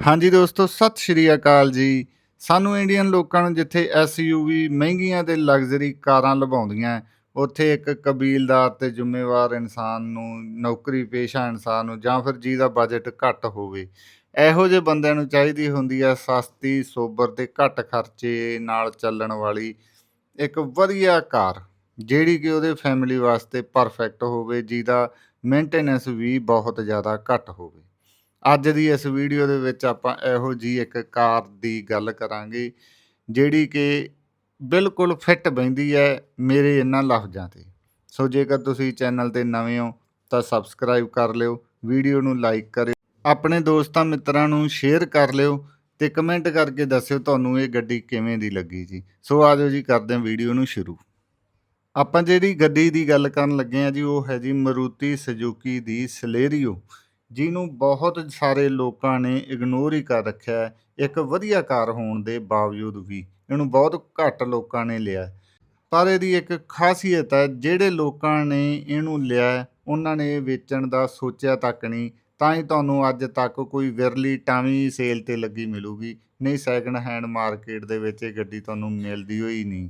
ਹਾਂਜੀ ਦੋਸਤੋ, ਸਤਿ ਸ਼੍ਰੀ ਅਕਾਲ ਜੀ। ਸਾਨੂੰ ਇੰਡੀਅਨ ਲੋਕਾਂ ਨੂੰ ਜਿੱਥੇ ਐਸਯੂਵੀ ਮਹਿੰਗੀਆਂ ਤੇ ਲਗਜ਼ਰੀ ਕਾਰਾਂ ਲਵਾਉਂਦੀਆਂ ਉੱਥੇ ਇੱਕ ਕਬੀਲਦਾਰ ਤੇ ਜ਼ਿੰਮੇਵਾਰ ਇਨਸਾਨ ਨੂੰ, ਨੌਕਰੀ ਪੇਸ਼ਾ ਇਨਸਾਨ ਨੂੰ ਜਾਂ ਫਿਰ ਜਿਹਦਾ ਬਜਟ ਘੱਟ ਹੋਵੇ, ਇਹੋ ਜਿਹੇ ਬੰਦਿਆਂ ਨੂੰ ਚਾਹੀਦੀ ਹੁੰਦੀ ਹੈ ਸਸਤੀ, ਸੋਬਰ ਤੇ ਘੱਟ ਖਰਚੇ ਨਾਲ ਚੱਲਣ ਵਾਲੀ ਇੱਕ ਵਧੀਆ ਕਾਰ, ਜਿਹੜੀ ਕਿ ਉਹਦੇ ਫੈਮਿਲੀ ਵਾਸਤੇ ਪਰਫੈਕਟ ਹੋਵੇ, ਜਿਹਦਾ ਮੇਨਟੇਨੈਂਸ ਵੀ ਬਹੁਤ ਜ਼ਿਆਦਾ ਘੱਟ ਹੋਵੇ। ਅੱਜ ਦੀ ਇਸ ਵੀਡੀਓ ਦੇ ਵਿੱਚ ਆਪਾਂ ਇਹੋ ਜੀ ਇੱਕ ਕਾਰ ਦੀ ਗੱਲ ਕਰਾਂਗੇ, ਜਿਹੜੀ ਕਿ ਬਿਲਕੁਲ ਫਿੱਟ ਬੈਂਦੀ ਹੈ ਮੇਰੇ ਇਹਨਾਂ ਲਫ਼ਜ਼ਾਂ ਤੇ। ਸੋ ਜੇਕਰ ਤੁਸੀਂ ਚੈਨਲ ਤੇ ਨਵੇਂ ਹੋ, ਤਾਂ ਸਬਸਕ੍ਰਾਈਬ ਕਰ ਲਿਓ, ਵੀਡੀਓ ਨੂੰ ਲਾਈਕ ਕਰਿਓ, ਆਪਣੇ ਦੋਸਤਾਂ ਮਿੱਤਰਾਂ ਨੂੰ ਸ਼ੇਅਰ ਕਰ ਲਿਓ ਤੇ ਕਮੈਂਟ ਕਰਕੇ ਦੱਸਿਓ ਤੁਹਾਨੂੰ ਇਹ ਗੱਡੀ ਕਿਵੇਂ ਦੀ ਲੱਗੀ ਜੀ। ਸੋ ਆਜੋ ਜੀ, ਕਰਦੇ ਹਾਂ ਵੀਡੀਓ ਨੂੰ ਸ਼ੁਰੂ। ਆਪਾਂ ਜਿਹੜੀ ਗੱਡੀ ਦੀ ਗੱਲ ਕਰਨ ਲੱਗੇ ਆ ਜੀ, ਉਹ ਹੈ ਜੀ ਮਰੂਤੀ ਸੁਜ਼ੂਕੀ ਦੀ ਸਲੇਰੀਓ। ਜਿਹਨੂੰ ਬਹੁਤ ਸਾਰੇ ਲੋਕਾਂ ਨੇ ਇਗਨੋਰ ਹੀ ਕਰ ਰੱਖਿਆ ਇੱਕ ਵਧੀਆ ਕਾਰ ਹੋਣ ਦੇ ਬਾਵਜੂਦ ਵੀ ਇਹਨੂੰ ਬਹੁਤ ਘੱਟ ਲੋਕਾਂ ਨੇ ਲਿਆ ਪਰ ਇਹਦੀ ਇੱਕ ਖਾਸੀਅਤ ਹੈ, ਜਿਹੜੇ ਲੋਕਾਂ ਨੇ ਇਹਨੂੰ ਲਿਆ ਉਹਨਾਂ ਨੇ ਵੇਚਣ ਦਾ ਸੋਚਿਆ ਤੱਕ ਨਹੀਂ। ਤਾਂ ਹੀ ਤੁਹਾਨੂੰ ਅੱਜ ਤੱਕ ਕੋਈ ਵਿਰਲੀ ਟਾਵੀਂ ਸੇਲ ਤੇ ਲੱਗੀ ਮਿਲੂਗੀ। ਨਹੀਂ ਸੈਕਿੰਡ ਹੈਂਡ ਮਾਰਕੀਟ ਦੇ ਵਿੱਚ ਇਹ ਗੱਡੀ ਤੁਹਾਨੂੰ ਮਿਲਦੀ ਹੋਈ ਨਹੀਂ।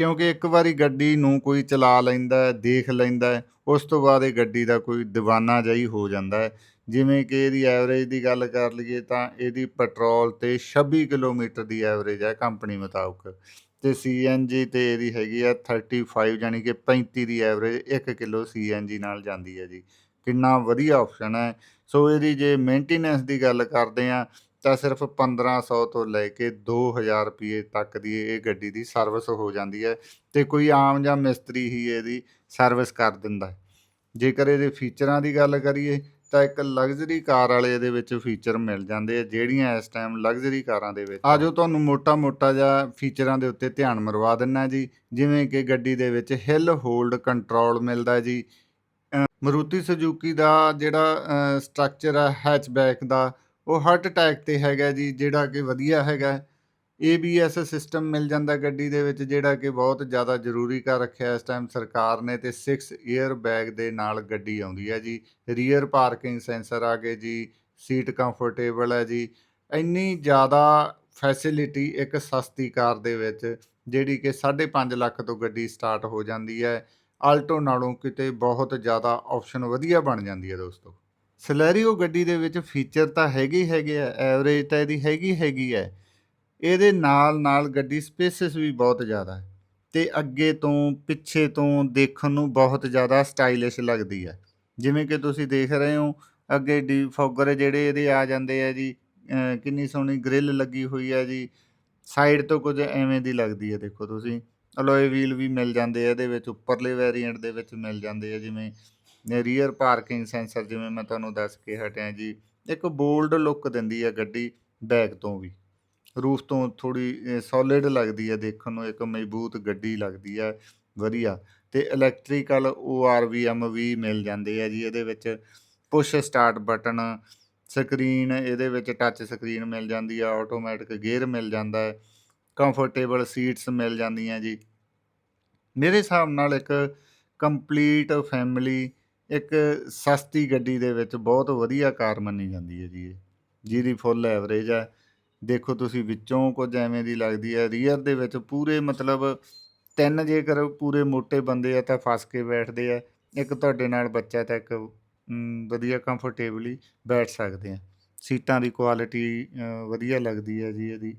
ਕਿਉਂਕਿ ਇੱਕ ਵਾਰੀ ਗੱਡੀ ਨੂੰ ਕੋਈ ਚਲਾ ਲੈਂਦਾ ਦੇਖ ਲੈਂਦਾ ਉਸ ਤੋਂ ਬਾਅਦ ਇਹ ਗੱਡੀ ਦਾ ਕੋਈ دیਵਾਨਾ ਜਿਹਾ ਹੀ ਹੋ। ਜਾਂਦਾ ਜਿਵੇਂ ਕਿ ਇਹਦੀ ਐਵਰੇਜ ਦੀ ਗੱਲ ਕਰ ਲਈਏ ਤਾਂ ਇਹਦੀ ਪੈਟਰੋਲ ਤੇ 26 ਕਿਲੋਮੀਟਰ ਦੀ ਐਵਰੇਜ ਹੈ ਕੰਪਨੀ ਮੁਤਾਬਕ। ਤੇ ਸੀਐਨਜੀ ਤੇ ਇਹਦੀ ਹੈਗੀ ਆ 35 ਯਾਨੀ ਕਿ 35 ਦੀ ਐਵਰੇਜ 1 ਕਿਲੋ ਸੀਐਨਜੀ ਨਾਲ ਜਾਂਦੀ ਹੈ ਜੀ। ਕਿੰਨਾ ਵਧੀਆ ਆਪਸ਼ਨ ਹੈ। ਸੋ ਇਹਦੀ ਜੇ ਮੇਨਟੇਨੈਂਸ ਦੀ ਗੱਲ ਕਰਦੇ ਆ ਤਾਂ ਸਿਰਫ 1500 ਤੋਂ ਲੈ ਕੇ 2000 ਰੁਪਏ ਤੱਕ ਦੀ ਇਹ ਗੱਡੀ ਦੀ ਸਰਵਿਸ ਹੋ ਜਾਂਦੀ ਹੈ ਤੇ ਕੋਈ ਆਮ ਜਾਂ ਮਿਸਤਰੀ ਹੀ ਇਹਦੀ ਸਰਵਿਸ ਕਰ ਦਿੰਦਾ ਹੈ। ਜੇਕਰ ਇਹਦੇ ਫੀਚਰਾਂ ਦੀ ਗੱਲ ਕਰੀਏ ਤਾਂ ਇੱਕ ਲਗਜ਼ਰੀ ਕਾਰ ਵਾਲੇ ਇਹਦੇ ਵਿੱਚ ਫੀਚਰ ਮਿਲ ਜਾਂਦੇ ਆ ਜਿਹੜੀਆਂ ਇਸ ਟਾਈਮ ਲਗਜ਼ਰੀ ਕਾਰਾਂ ਦੇ ਵਿੱਚ ਆਜੋ ਤੁਹਾਨੂੰ ਮੋਟਾ-ਮੋਟਾ ਜਿਹਾ ਫੀਚਰਾਂ ਦੇ ਉੱਤੇ ਧਿਆਨ ਮਰਵਾ ਦਿੰਨਾ ਜੀ ਜਿਵੇਂ ਕਿ ਗੱਡੀ ਦੇ ਵਿੱਚ ਹਿੱਲ ਹੋਲਡ ਕੰਟਰੋਲ ਮਿਲਦਾ ਜੀ। ਮਰੂਤੀ ਸੁਜ਼ੂਕੀ ਦਾ ਜਿਹੜਾ ਸਟਰਕਚਰ ਹੈ ਹੈਚਬੈਕ ਦਾ ਉਹ ਹਾਰਟ ਅਟੈਕ ਤੇ ਹੈਗਾ ਜੀ, ਜਿਹੜਾ ਕਿ ਵਧੀਆ ਹੈਗਾ। ABS ਸਿਸਟਮ ਮਿਲ ਜਾਂਦਾ ਗੱਡੀ ਦੇ ਵਿੱਚ, ਜਿਹੜਾ ਕਿ ਬਹੁਤ ਜ਼ਿਆਦਾ ਜ਼ਰੂਰੀ ਕਰ ਰੱਖਿਆ ਇਸ ਟਾਈਮ ਸਰਕਾਰ ਨੇ ਤੇ 6 에ਅਰ ਬੈਗ ਦੇ ਨਾਲ ਗੱਡੀ ਆਉਂਦੀ ਹੈ ਜੀ। ਰੀਅਰ ਪਾਰਕਿੰਗ ਸੈਂਸਰ ਆ ਗਏ ਜੀ ਸੀਟ ਕੰਫਰਟੇਬਲ ਹੈ ਜੀ। ਇੰਨੀ ਜ਼ਿਆਦਾ ਫੈਸਿਲਿਟੀ ਇੱਕ ਸਸਤੀ ਕਾਰ ਦੇ ਵਿੱਚ, ਜਿਹੜੀ ਕਿ 5.5 ਲੱਖ ਤੋਂ ਗੱਡੀ ਸਟਾਰਟ ਹੋ ਜਾਂਦੀ ਹੈ। ਆਲਟੋ ਨਾਲੋਂ ਕਿਤੇ ਬਹੁਤ ਜ਼ਿਆਦਾ ਆਪਸ਼ਨ ਵਧੀਆ ਬਣ ਜਾਂਦੀ ਹੈ ਦੋਸਤੋ। ਸਲੈਰੀਓ ਗੱਡੀ ਦੇ ਵਿੱਚ ਫੀਚਰ ਤਾਂ ਹੈਗੇ ਹੈਗੇ ਆ ਐਵਰੇਜ ਤਾਂ ਇਹਦੀ ਹੈਗੀ ਹੈਗੀ ਹੈ। ਇਹਦੇ ਨਾਲ ਨਾਲ ਗੱਡੀ ਸਪੇਸਿਸ ਵੀ ਬਹੁਤ ਜ਼ਿਆਦਾ ਹੈ ਤੇ ਅੱਗੇ ਤੋਂ ਪਿੱਛੇ ਤੋਂ ਦੇਖਣ ਨੂੰ ਬਹੁਤ ਜ਼ਿਆਦਾ ਸਟਾਈਲਿਸ਼ ਲੱਗਦੀ ਹੈ। ਜਿਵੇਂ ਕਿ ਤੁਸੀਂ ਦੇਖ ਰਹੇ ਹੋ, ਅੱਗੇ ਡੀਫੋਗਰ ਜਿਹੜੇ ਇਹਦੇ ਆ ਜਾਂਦੇ ਆ ਜੀ ਕਿੰਨੀ ਸੋਹਣੀ ਗ੍ਰਿਲ ਲੱਗੀ ਹੋਈ ਹੈ ਜੀ ਸਾਈਡ ਤੋਂ ਕੁਝ ਐਵੇਂ ਦੀ ਲੱਗਦੀ ਹੈ, ਦੇਖੋ ਤੁਸੀਂ। ਅਲੋਏ ਵੀਲ ਵੀ ਮਿਲ ਜਾਂਦੇ ਆ ਇਹਦੇ ਵਿੱਚ, ਉੱਪਰਲੇ ਵੇਰੀਐਂਟ ਦੇ ਵਿੱਚ ਮਿਲ ਜਾਂਦੇ ਆ, ਜਿਵੇਂ ਰੀਅਰ ਪਾਰਕਿੰਗ ਸੈਂਸਰ ਜਿਵੇਂ ਮੈਂ ਤੁਹਾਨੂੰ ਦੱਸ ਕੇ ਹਟਿਆ ਜੀ, ਇੱਕ ਬੋਲਡ ਲੁੱਕ ਦਿੰਦੀ ਹੈ ਗੱਡੀ ਬੈਕ ਤੋਂ ਵੀ। ਰੂਫ ਤੋਂ ਥੋੜੀ ਸੋਲਿਡ ਲੱਗਦੀ ਹੈ ਦੇਖਣ ਨੂੰ, ਇੱਕ ਮਜ਼ਬੂਤ ਗੱਡੀ ਲੱਗਦੀ ਹੈ ਵਧੀਆ। ਤੇ ਇਲੈਕਟ੍ਰੀਕਲ ORVM ਵੀ ਮਿਲ ਜਾਂਦੇ ਆ ਜੀ, ਇਹਦੇ ਵਿੱਚ ਪੁਸ਼ ਸਟਾਰਟ ਬਟਨ ਸਕਰੀਨ ਇਹਦੇ ਵਿੱਚ ਟੱਚ ਸਕਰੀਨ ਮਿਲ ਜਾਂਦੀ ਆ ਆਟੋਮੈਟਿਕ ਗੇਅਰ ਮਿਲ ਜਾਂਦਾ ਹੈ ਕੰਫਰਟੇਬਲ ਸੀਟਸ ਮਿਲ ਜਾਂਦੀਆਂ ਜੀ। ਮੇਰੇ ਹਿਸਾਬ ਨਾਲ ਇੱਕ ਕੰਪਲੀਟ ਫੈਮਿਲੀ ਇੱਕ ਸਸਤੀ ਗੱਡੀ ਦੇ ਵਿੱਚ ਬਹੁਤ ਵਧੀਆ ਕਾਰ ਮੰਨੀ ਜਾਂਦੀ ਹੈ ਜੀ ਇਹ। ਜਿਹਦੀ ਫੁੱਲ ਐਵਰੇਜ ਹੈ। ਦੇਖੋ ਤੁਸੀਂ ਵਿੱਚੋਂ ਕੁਝ ਐਵੇਂ ਦੀ ਲੱਗਦੀ ਹੈ ਰੀਅਰ ਦੇ ਵਿੱਚ ਪੂਰੇ ਮਤਲਬ ਤਿੰਨ ਜੇਕਰ ਪੂਰੇ ਮੋٹے ਬੰਦੇ ਆ ਤਾਂ ਫਸ ਕੇ ਬੈਠਦੇ ਆ। ਇੱਕ ਤੁਹਾਡੇ ਨਾਲ ਬੱਚਾ ਤਾਂ ਇੱਕ ਵਧੀਆ ਕੰਫਰਟੇਬਲੀ ਬੈਠ ਸਕਦੇ ਆ। ਸੀਟਾਂ ਦੀ ਕੁਆਲਿਟੀ ਵਧੀਆ ਲੱਗਦੀ ਹੈ ਜੀ ਇਹਦੀ।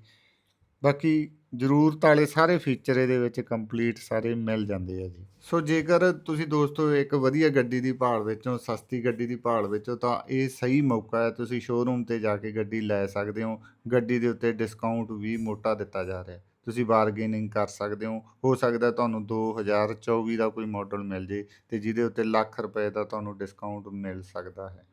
ਬਾਕੀ ਜ਼ਰੂਰਤ ਵਾਲੇ ਸਾਰੇ ਫੀਚਰ ਇਹਦੇ ਵਿੱਚ ਕੰਪਲੀਟ ਸਾਰੇ ਮਿਲ ਜਾਂਦੇ ਆ ਜੀ। ਸੋ ਜੇਕਰ ਤੁਸੀਂ ਦੋਸਤੋ ਇੱਕ ਵਧੀਆ ਗੱਡੀ ਦੀ ਭਾਲ ਵਿੱਚੋਂ, ਸਸਤੀ ਗੱਡੀ ਦੀ ਭਾਲ ਵਿੱਚੋਂ, ਤਾਂ ਇਹ ਸਹੀ ਮੌਕਾ ਹੈ ਤੁਸੀਂ ਸ਼ੋਰੂਮ ਤੇ ਜਾ ਕੇ ਗੱਡੀ ਲੈ ਸਕਦੇ ਹੋ। ਗੱਡੀ ਦੇ ਉੱਤੇ ਡਿਸਕਾਊਂਟ ਵੀ ਮੋਟਾ ਦਿੱਤਾ ਜਾ ਰਿਹਾ ਤੁਸੀਂ ਬਾਰਗੇਨਿੰਗ ਕਰ ਸਕਦੇ ਹੋ। ਹੋ ਸਕਦਾ ਤੁਹਾਨੂੰ 2024 ਦਾ ਕੋਈ ਮਾਡਲ ਮਿਲ ਜੇ ਤੇ ਜਿਹਦੇ ਉੱਤੇ ਲੱਖ ਰੁਪਏ ਦਾ ਤੁਹਾਨੂੰ ਡਿਸਕਾਊਂਟ ਮਿਲ ਸਕਦਾ ਹੈ।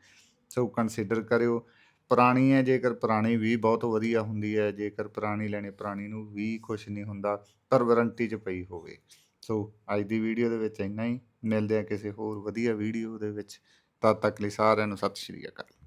ਸੋ ਕੰਸੀਡਰ ਕਰਿਓ। ਪੁਰਾਣੀ ਹੈ, ਜੇਕਰ ਪੁਰਾਣੀ ਵੀ ਬਹੁਤ ਵਧੀਆ ਹੁੰਦੀ ਹੈ, ਜੇਕਰ ਪੁਰਾਣੀ ਲੈਣੀ, ਪੁਰਾਣੀ ਨੂੰ ਵੀ ਕੁਛ ਨਹੀਂ ਹੁੰਦਾ, ਪਰ ਵਾਰੰਟੀ 'ਚ ਪਈ ਹੋਵੇ। ਸੋ, ਅੱਜ ਦੀ ਵੀਡੀਓ ਦੇ ਵਿੱਚ ਇੰਨਾ ਹੀ। ਮਿਲਦੇ ਆ ਕਿਸੇ ਹੋਰ ਵਧੀਆ ਵੀਡੀਓ ਦੇ ਵਿੱਚ। ਤਦ ਤੱਕ ਲਈ ਸਾਰਿਆਂ ਨੂੰ ਸਤਿ ਸ਼੍ਰੀ ਅਕਾਲ।